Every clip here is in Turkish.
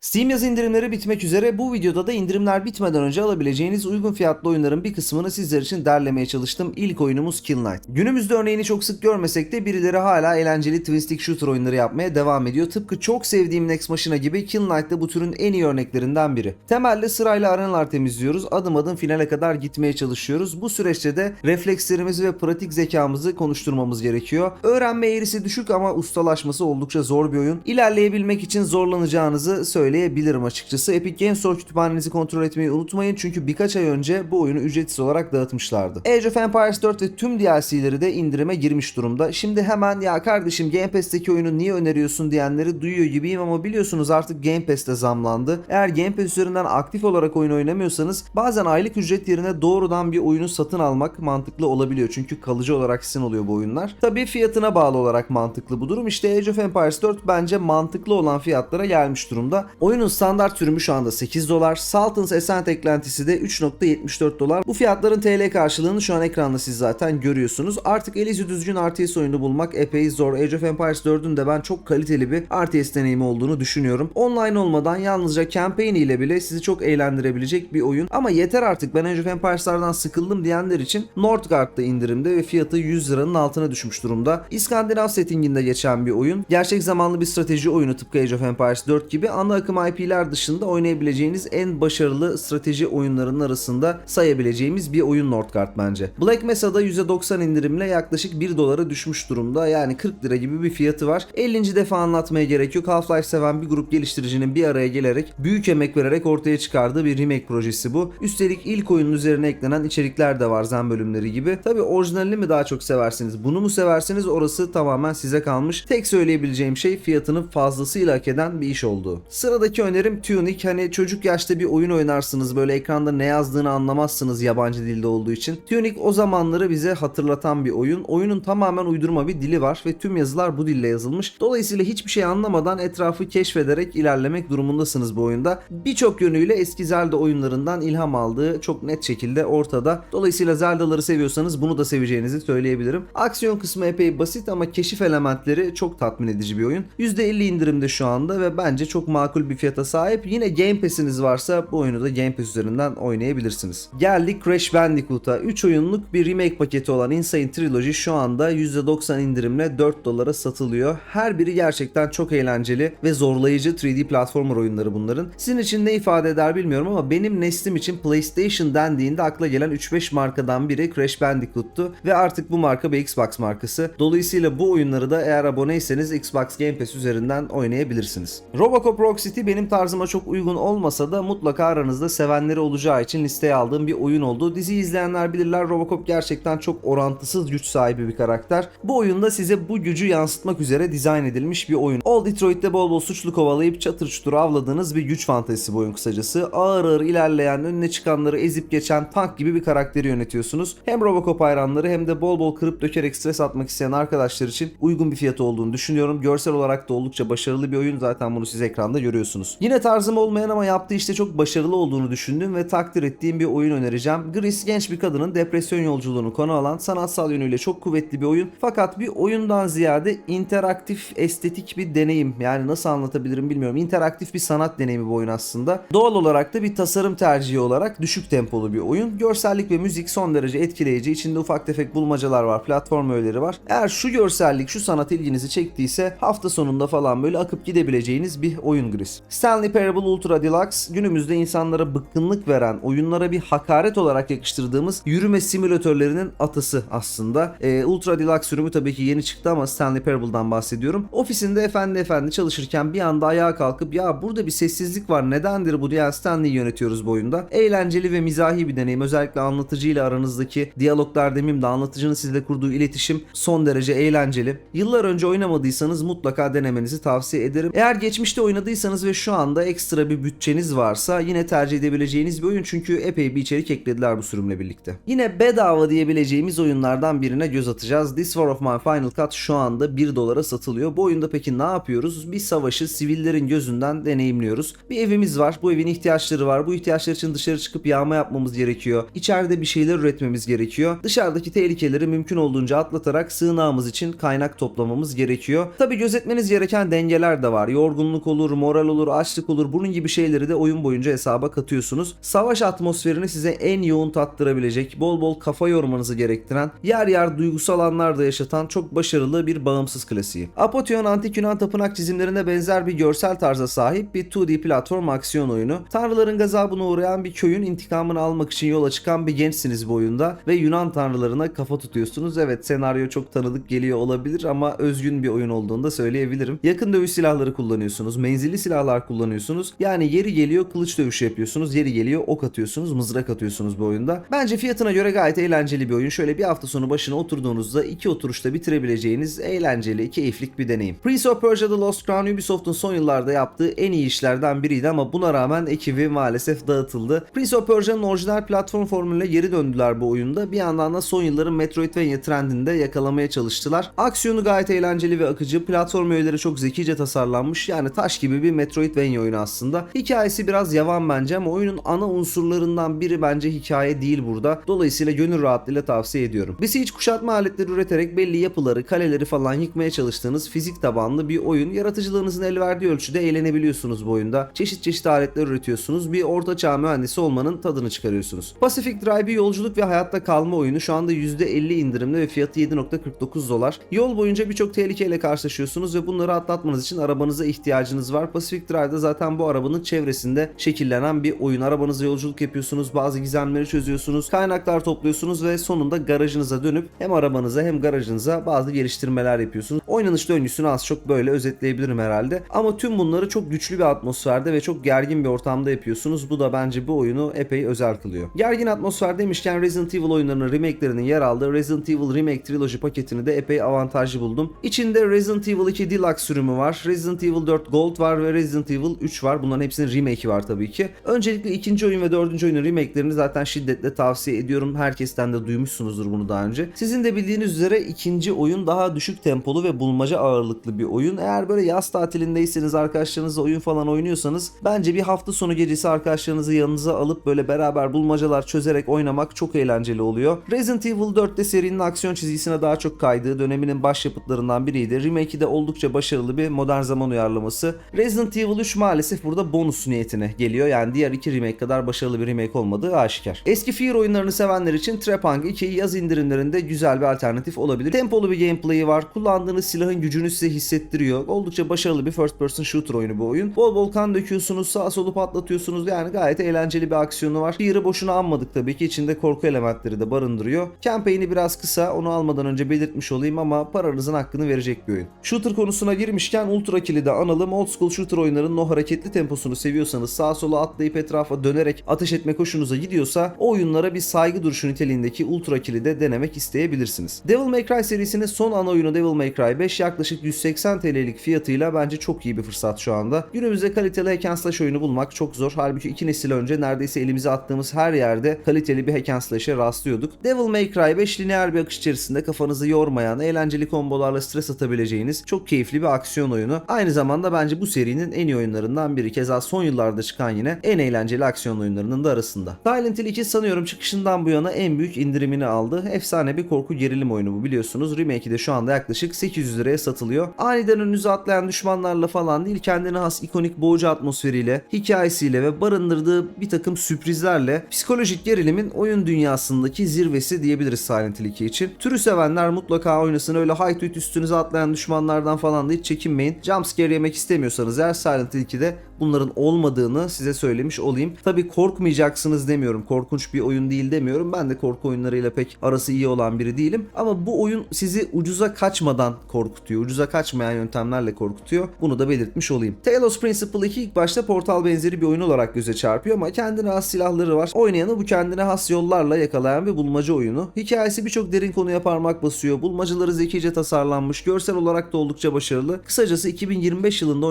Steam yaz indirimleri bitmek üzere. Bu videoda da indirimler bitmeden önce alabileceğiniz uygun fiyatlı oyunların bir kısmını sizler için derlemeye çalıştım. İlk oyunumuz Kill Knight. Günümüzde örneğini çok sık görmesek de birileri hala eğlenceli twin stick shooter oyunları yapmaya devam ediyor. Tıpkı çok sevdiğim Next Machina gibi Kill Knight de bu türün en iyi örneklerinden biri. Temelde sırayla arenalar temizliyoruz. Adım adım finale kadar gitmeye çalışıyoruz. Bu süreçte de reflekslerimizi ve pratik zekamızı konuşturmamız gerekiyor. Öğrenme eğrisi düşük ama ustalaşması oldukça zor bir oyun. İlerleyebilmek için zorlanacağınızı söyleyebilirim açıkçası. Epic Games Store kütüphanenizi kontrol etmeyi unutmayın çünkü birkaç ay önce bu oyunu ücretsiz olarak dağıtmışlardı. Age of Empires 4 ve tüm DLC'leri de indirime girmiş durumda. Şimdi hemen ya kardeşim Game Pass'teki oyunu niye öneriyorsun diyenleri duyuyor gibiyim ama biliyorsunuz artık Game Pass'te zamlandı. Eğer Game Pass üzerinden aktif olarak oyun oynamıyorsanız bazen aylık ücret yerine doğrudan bir oyunu satın almak mantıklı olabiliyor. Çünkü kalıcı olarak sizin oluyor bu oyunlar. Tabii fiyatına bağlı olarak mantıklı bu durum. İşte Age of Empires 4 bence mantıklı olan fiyatlara gelmiş durumda. Oyunun standart sürümü şu anda 8 dolar. Saltons Ascent eklentisi de 3.74 dolar. Bu fiyatların TL karşılığını şu an ekranda siz zaten görüyorsunuz. Artık el yüzü düzgün RTS oyunu bulmak epey zor. Age of Empires 4'ün de ben çok kaliteli bir RTS deneyimi olduğunu düşünüyorum. Online olmadan yalnızca campaign ile bile sizi çok eğlendirebilecek bir oyun. Ama yeter artık ben Age of Empires'lardan sıkıldım diyenler için Northgard'da indirimde ve fiyatı 100 liranın altına düşmüş durumda. İskandinav settinginde geçen bir oyun. Gerçek zamanlı bir strateji oyunu tıpkı Age of Empires 4 gibi ana akım IP'ler dışında oynayabileceğiniz en başarılı strateji oyunlarının arasında sayabileceğimiz bir oyun Northgard bence. Black Mesa'da %90 indirimle yaklaşık 1 dolara düşmüş durumda. Yani 40 lira gibi bir fiyatı var. 50. defa anlatmaya gerek yok. Half-Life seven bir grup geliştiricinin bir araya gelerek büyük emek vererek ortaya çıkardığı bir remake projesi bu. Üstelik ilk oyunun üzerine eklenen içerikler de var zen bölümleri gibi. Tabi orijinalini mi daha çok seversiniz? Bunu mu seversiniz? Orası tamamen size kalmış. Tek söyleyebileceğim şey fiyatının fazlasıyla hak eden bir iş olduğu. Sıradaki önerim Tunic. Hani çocuk yaşta bir oyun oynarsınız böyle ekranda ne yazdığını anlamazsınız yabancı dilde olduğu için. Tunic o zamanları bize hatırlatan bir oyun. Oyunun tamamen uydurma bir dili var ve tüm yazılar bu dille yazılmış. Dolayısıyla hiçbir şey anlamadan etrafı keşfederek ilerlemek durumundasınız bu oyunda. Birçok yönüyle eski Zelda oyunlarından ilham aldığı çok net şekilde ortada. Dolayısıyla Zelda'ları seviyorsanız bunu da seveceğinizi söyleyebilirim. Aksiyon kısmı epey basit ama keşif elementleri çok tatmin edici bir oyun. %50 indirimde şu anda ve bence çok makul bir fiyata sahip. Yine Game Pass'iniz varsa bu oyunu da Game Pass üzerinden oynayabilirsiniz. Geldik Crash Bandicoot'a. 3 oyunluk bir remake paketi olan Insane Trilogy şu anda %90 indirimle 4 dolara satılıyor. Her biri gerçekten çok eğlenceli ve zorlayıcı 3D platformer oyunları bunların. Sizin için ne ifade eder bilmiyorum ama benim neslim için PlayStation dendiğinde akla gelen 3-5 markadan biri Crash Bandicoot'tu ve artık bu marka bir Xbox markası. Dolayısıyla bu oyunları da eğer aboneyseniz Xbox Game Pass üzerinden oynayabilirsiniz. Robocop Rock City benim tarzıma çok uygun olmasa da mutlaka aranızda sevenleri olacağı için listeye aldığım bir oyun oldu. Dizi izleyenler bilirler Robocop gerçekten çok orantısız güç sahibi bir karakter. Bu oyunda size bu gücü yansıtmak üzere dizayn edilmiş bir oyun. Old Detroit'te bol bol suçlu kovalayıp çatır çutur avladığınız bir güç fantezisi bu oyun kısacası. Ağır ağır ilerleyen, önüne çıkanları ezip geçen tank gibi bir karakteri yönetiyorsunuz. Hem Robocop hayranları hem de bol bol kırıp dökerek stres atmak isteyen arkadaşlar için uygun bir fiyatı olduğunu düşünüyorum. Görsel olarak da oldukça başarılı bir oyun. Zaten bunu siz ekranda görüyorsunuz. Yine tarzım olmayan ama yaptığı işte çok başarılı olduğunu düşündüğüm ve takdir ettiğim bir oyun önereceğim. Gris genç bir kadının depresyon yolculuğunu konu alan sanatsal yönüyle çok kuvvetli bir oyun. Fakat bir oyundan ziyade interaktif, estetik bir deneyim. Yani nasıl anlatabilirim bilmiyorum. İnteraktif bir sanat deneyimi bu oyun aslında. Doğal olarak da bir tasarım tercihi olarak düşük tempolu bir oyun. Görsellik ve müzik son derece etkileyici. İçinde ufak tefek bulmacalar var, platform öğeleri var. Eğer şu görsellik, şu sanat ilginizi çektiyse hafta sonunda falan böyle akıp gidebileceğiniz bir oyun Gris. Stanley Parable Ultra Deluxe günümüzde insanlara bıkkınlık veren, oyunlara bir hakaret olarak yakıştırdığımız yürüme simülatörlerinin atası aslında. Ee, Ultra Deluxe sürümü tabii ki yeni çıktı ama Stanley Parable'dan bahsediyorum. Ofisinde efendi efendi çalışırken bir anda ayağa kalkıp ya burada bir sessizlik var nedendir bu diyen Stanley'i yönetiyoruz bu oyunda. Eğlenceli ve mizahi bir deneyim. Özellikle anlatıcıyla aranızdaki diyaloglar demeyeyim de anlatıcının sizle kurduğu iletişim son derece eğlenceli. Yıllar önce oynamadıysanız mutlaka denemenizi tavsiye ederim. Eğer geçmişte oynadıysanız ve şu anda ekstra bir bütçeniz varsa yine tercih edebileceğiniz bir oyun çünkü epey bir içerik eklediler bu sürümle birlikte. Yine bedava diyebileceğimiz oyunlardan birine göz atacağız. This War of My Final Cut şu anda 1 dolara satılıyor. Bu oyunda peki ne yapıyoruz? Bir savaşı sivillerin gözünden deneyimliyoruz. Bir evimiz var. Bu evin ihtiyaçları var. Bu ihtiyaçlar için dışarı çıkıp yağma yapmamız gerekiyor. İçeride bir şeyler üretmemiz gerekiyor. Dışarıdaki tehlikeleri mümkün olduğunca atlatarak sığınağımız için kaynak toplamamız gerekiyor. Tabi gözetmeniz gereken dengeler de var. Yorgunluk olur, moral olur, açlık olur bunun gibi şeyleri de oyun boyunca hesaba katıyorsunuz. Savaş atmosferini size en yoğun tattırabilecek, bol bol kafa yormanızı gerektiren, yer yer duygusal anlar da yaşatan çok başarılı bir bağımsız klasiği. Apotheon Antik Yunan tapınak çizimlerine benzer bir görsel tarza sahip bir 2D platform aksiyon oyunu. Tanrıların gazabına uğrayan bir köyün intikamını almak için yola çıkan bir gençsiniz bu oyunda ve Yunan tanrılarına kafa tutuyorsunuz. Evet senaryo çok tanıdık geliyor olabilir ama özgün bir oyun olduğunu da söyleyebilirim. Yakın dövüş silahları kullanıyorsunuz, menzilli silahlar kullanıyorsunuz. Yani yeri geliyor kılıç dövüşü yapıyorsunuz, yeri geliyor ok atıyorsunuz, mızrak atıyorsunuz bu oyunda. Bence fiyatına göre gayet eğlenceli bir oyun. Şöyle bir hafta sonu başına oturduğunuzda iki oturuşta bitirebileceğiniz eğlenceli, keyiflik bir deneyim. Prince of Persia The Lost Crown Ubisoft'un son yıllarda yaptığı en iyi işlerden biriydi ama buna rağmen ekibi maalesef dağıtıldı. Prince of Persia'nın orijinal platform formülüne geri döndüler bu oyunda. Bir yandan da son yılların Metroidvania trendinde yakalamaya çalıştılar. Aksiyonu gayet eğlenceli ve akıcı. Platform öğeleri çok zekice tasarlanmış. Yani taş gibi bir Metroidvania oyunu aslında. Hikayesi biraz yavan bence ama oyunun ana unsurlarından biri bence hikaye değil burada. Dolayısıyla gönül rahatlığıyla tavsiye ediyorum. Besiege kuşatma aletleri üreterek belli yapıları, kaleleri falan yıkmaya çalıştığınız fizik tabanlı bir oyun. Yaratıcılığınızın el verdiği ölçüde eğlenebiliyorsunuz bu oyunda. Çeşit çeşit aletler üretiyorsunuz. Bir orta çağ mühendisi olmanın tadını çıkarıyorsunuz. Pacific Drive bir yolculuk ve hayatta kalma oyunu. Şu anda %50 indirimli ve fiyatı 7.49 dolar. Yol boyunca birçok tehlikeyle karşılaşıyorsunuz ve bunları atlatmanız için arabanıza ihtiyacınız var. Pacific Drive'da zaten bu arabanın çevresinde şekillenen bir oyun. Arabanızla yolculuk yapıyorsunuz, bazı gizemleri çözüyorsunuz, kaynaklar topluyorsunuz ve sonunda garajınıza dönüp hem arabanıza hem garajınıza bazı geliştirmeler yapıyorsunuz. Oynanış döngüsünü az çok böyle özetleyebilirim herhalde. Ama tüm bunları çok güçlü bir atmosferde ve çok gergin bir ortamda yapıyorsunuz. Bu da bence bu oyunu epey özel kılıyor. Gergin atmosfer demişken Resident Evil oyunlarının remake'lerinin yer aldığı Resident Evil Remake Trilogy paketini de epey avantajlı buldum. İçinde Resident Evil 2 Deluxe sürümü var, Resident Evil 4 Gold var ve Resident Evil 3 var. Bunların hepsinin remake'i var tabii ki. Öncelikle ikinci oyun ve dördüncü oyunun remake'lerini zaten şiddetle tavsiye ediyorum. Herkesten de duymuşsunuzdur bunu daha önce. Sizin de bildiğiniz üzere ikinci oyun daha düşük tempolu ve bulmaca ağırlıklı bir oyun. Eğer böyle yaz tatilindeyseniz arkadaşlarınızla oyun falan oynuyorsanız bence bir hafta sonu gecesi arkadaşlarınızı yanınıza alıp böyle beraber bulmacalar çözerek oynamak çok eğlenceli oluyor. Resident Evil 4'te serinin aksiyon çizgisine daha çok kaydığı döneminin başyapıtlarından biriydi. Remake'i de oldukça başarılı bir modern zaman uyarlaması. Resident Evil 3 maalesef burada bonus niyetine geliyor. Yani diğer iki remake kadar başarılı bir remake olmadığı aşikar. Eski Fear oyunlarını sevenler için Trepang 2 yaz indirimlerinde güzel bir alternatif olabilir. Tempolu bir gameplay'i var. Kullandığınız silahın gücünü size hissettiriyor. Oldukça başarılı bir first person shooter oyunu bu oyun. Bol bol kan döküyorsunuz, sağa solu patlatıyorsunuz. Yani gayet eğlenceli bir aksiyonu var. Fear'ı boşuna anmadık tabii ki. içinde korku elementleri de barındırıyor. Campaign'i biraz kısa. Onu almadan önce belirtmiş olayım ama paranızın hakkını verecek bir oyun. Shooter konusuna girmişken Ultra Kill'i de analım. Old school shooter oyunlarının o hareketli temposunu seviyorsanız sağa sola atlayıp etrafa dönerek ateş etmek hoşunuza gidiyorsa o oyunlara bir saygı duruşu niteliğindeki Ultra Kill'i de denemek isteyebilirsiniz. Devil May Cry serisinin son ana oyunu Devil May Cry 5 yaklaşık 180 TL'lik fiyatıyla bence çok iyi bir fırsat şu anda. Günümüzde kaliteli hack and slash oyunu bulmak çok zor. Halbuki iki nesil önce neredeyse elimize attığımız her yerde kaliteli bir hack and slash'e rastlıyorduk. Devil May Cry 5 lineer bir akış içerisinde kafanızı yormayan, eğlenceli kombolarla stres atabileceğiniz çok keyifli bir aksiyon oyunu. Aynı zamanda bence bu serinin en iyi oyunlarından biri. Keza son yıllarda çıkan yine en eğlenceli aksiyon oyunlarının da arasında. Silent Hill 2 sanıyorum çıkışından bu yana en büyük indirimini aldı. Efsane bir korku gerilim oyunu bu biliyorsunuz. Remake'i de şu anda yaklaşık 800 liraya satılıyor. Aniden önünüze atlayan düşmanlarla falan değil kendine has ikonik boğucu atmosferiyle, hikayesiyle ve barındırdığı bir takım sürprizlerle psikolojik gerilimin oyun dünyasındaki zirvesi diyebiliriz Silent Hill 2 için. Türü sevenler mutlaka oynasın. Öyle tweet üstünüze atlayan düşmanlardan falan da hiç çekinmeyin. Jumpscare yemek istemiyorsanız eğer Silent Hill 2'de bunların olmadığını size söylemiş olayım. Tabi korkmayacaksınız demiyorum. Korkunç bir oyun değil demiyorum. Ben de korku oyunlarıyla pek arası iyi olan biri değilim. Ama bu oyun sizi ucuza kaçmadan korkutuyor. Ucuza kaçmayan yöntemlerle korkutuyor. Bunu da belirtmiş olayım. Talos Principle 2 ilk başta Portal benzeri bir oyun olarak göze çarpıyor ama kendine has silahları var. Oynayanı bu kendine has yollarla yakalayan bir bulmaca oyunu. Hikayesi birçok derin konuya parmak basıyor. Bulmacaları zekice tasarlanmış. Görsel olarak da oldukça başarılı. Kısacası 2025 yılında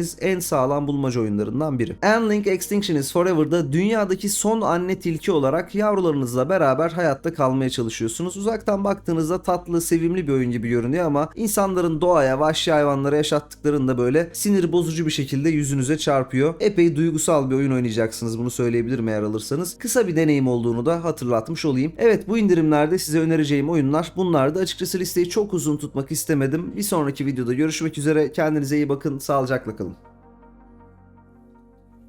oynayabileceğiniz en sağlam bulmaca oyunlarından biri. Endling Extinction is Forever'da dünyadaki son anne tilki olarak yavrularınızla beraber hayatta kalmaya çalışıyorsunuz. Uzaktan baktığınızda tatlı, sevimli bir oyun gibi görünüyor ama insanların doğaya, vahşi hayvanlara yaşattıklarında böyle sinir bozucu bir şekilde yüzünüze çarpıyor. Epey duygusal bir oyun oynayacaksınız bunu söyleyebilirim eğer alırsanız. Kısa bir deneyim olduğunu da hatırlatmış olayım. Evet bu indirimlerde size önereceğim oyunlar bunlardı. Açıkçası listeyi çok uzun tutmak istemedim. Bir sonraki videoda görüşmek üzere. Kendinize iyi bakın. Sağlıcakla kalın.